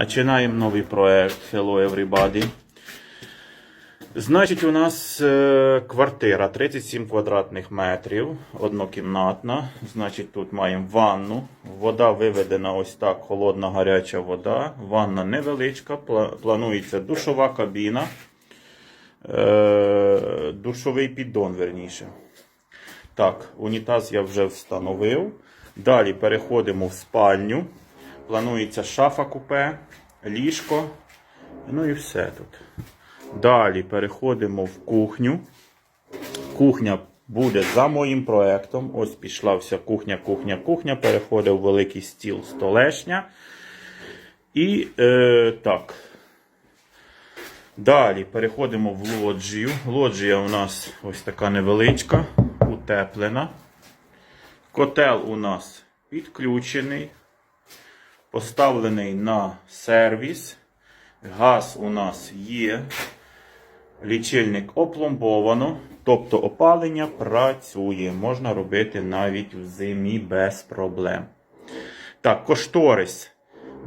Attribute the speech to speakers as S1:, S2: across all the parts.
S1: Починаємо новий проект Hello Everybody. Значить, у нас е, квартира 37 квадратних метрів, однокімнатна. Значить, тут маємо ванну. Вода виведена ось так, холодна гаряча вода. Ванна невеличка, планується душова кабіна, е, душовий піддон, верніше. Так, унітаз я вже встановив. Далі переходимо в спальню. Планується шафа купе, ліжко. Ну і все тут. Далі переходимо в кухню. Кухня буде за моїм проектом. Ось пішла вся кухня, кухня, кухня. Переходив великий стіл, столешня. І е, так. Далі переходимо в лоджію. Лоджія у нас ось така невеличка, утеплена. Котел у нас підключений, поставлений на сервіс. Газ у нас є. Лічильник опломбовано, тобто опалення працює. Можна робити навіть в зимі без проблем. Так, кошторис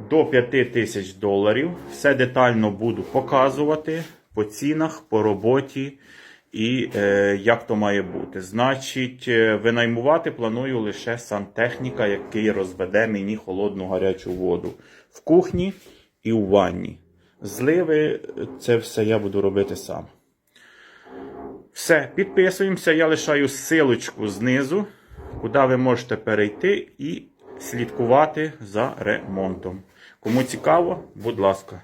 S1: до 5 тисяч доларів. Все детально буду показувати по цінах, по роботі і е, як то має бути. Значить, е, винаймувати планую лише сантехніка, який розведе мені холодну гарячу воду в кухні і у ванні. Зливи, це все я буду робити сам. Все, підписуємося. Я лишаю силочку знизу, куди ви можете перейти і слідкувати за ремонтом. Кому цікаво, будь ласка.